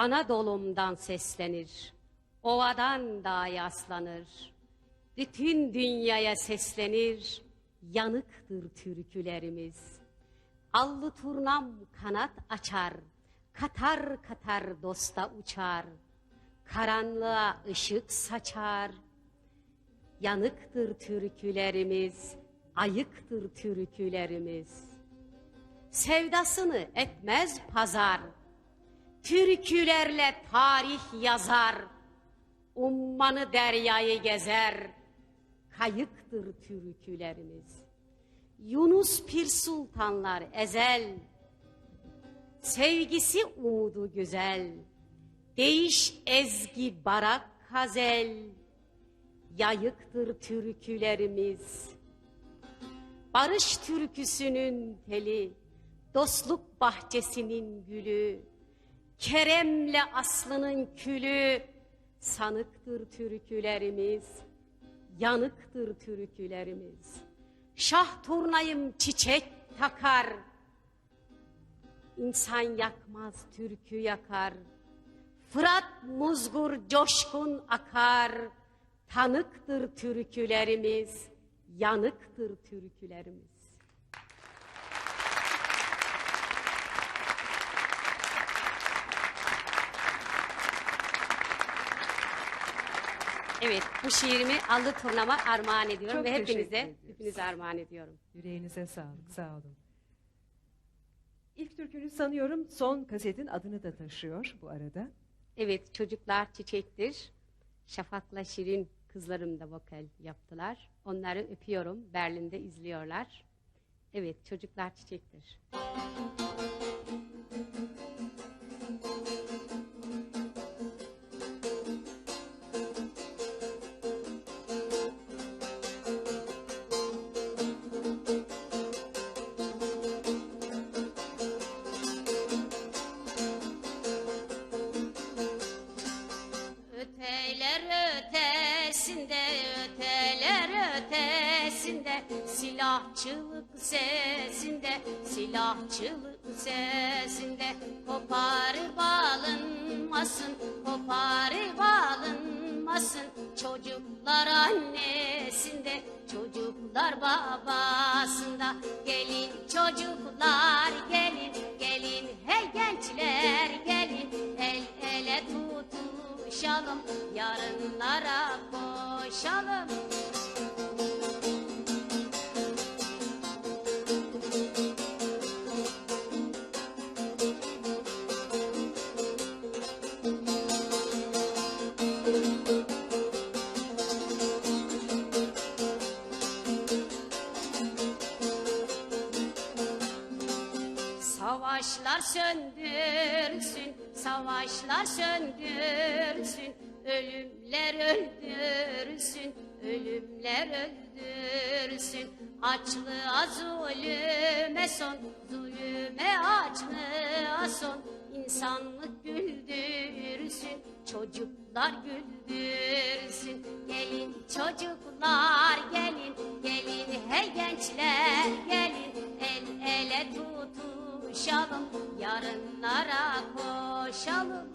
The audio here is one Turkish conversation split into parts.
Anadolu'mdan seslenir. Ovadan dağa yaslanır. Bütün dünyaya seslenir. Yanıktır türkülerimiz. Allı turnam kanat açar. Katar katar dosta uçar. Karanlığa ışık saçar. Yanıktır türkülerimiz, ayıktır türkülerimiz. Sevdasını etmez pazar, türkülerle tarih yazar. Ummanı deryayı gezer, kayıktır türkülerimiz. Yunus Pir Sultanlar ezel, sevgisi umudu güzel. Değiş ezgi barak hazel, yayıktır türkülerimiz. Barış türküsünün teli, dostluk bahçesinin gülü, Kerem'le Aslı'nın külü, sanıktır türkülerimiz, yanıktır türkülerimiz. Şah turnayım çiçek takar, insan yakmaz türkü yakar. Fırat muzgur coşkun akar, tanıktır türkülerimiz, yanıktır türkülerimiz. Evet, bu şiirimi Allı Turnam'a armağan ediyorum Çok ve teşekkür hepinize, ediyoruz. hepinize armağan ediyorum. Yüreğinize sağlık, sağ olun. İlk türkünü sanıyorum son kasetin adını da taşıyor bu arada. Evet, çocuklar çiçektir. Şafak'la Şirin kızlarım da vokal yaptılar. Onları öpüyorum. Berlin'de izliyorlar. Evet, çocuklar çiçektir. Öteler ötesinde, öteler ötesinde Silahçılık sesinde, silahçılık sesinde. Koparıp alınmasın, koparıp alınmasın Çocuklar annesinde, çocuklar babasında. Gelin çocuklar gelin, gelin hey gençler gelin tutuşalım, yarınlara koşalım Savaşlar söndürsün, savaşlar söndürsün, ölümler öldürsün, ölümler öldürsün. Açlığa zulüme son, zulüme açlığa son, insanlık güldürsün, çocuklar güldürsün. Gelin çocuklar gelin, gelin hey gençler gelin, el ele tutuşalım, yarınlara koşalım.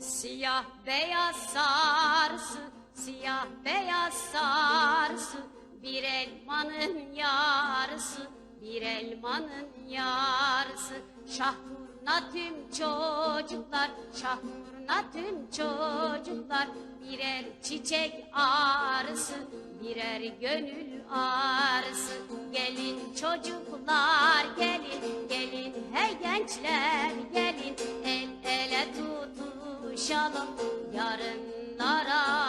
Siyah beyaz sarsı, siyah beyaz bir elmanın yarısı bir elmanın yarısı. Şahurna tüm çocuklar şahurna tüm çocuklar. Birer çiçek ağrısı birer gönül ağrısı. Gelin çocuklar gelin gelin hey gençler gelin. El ele tutuşalım yarınlara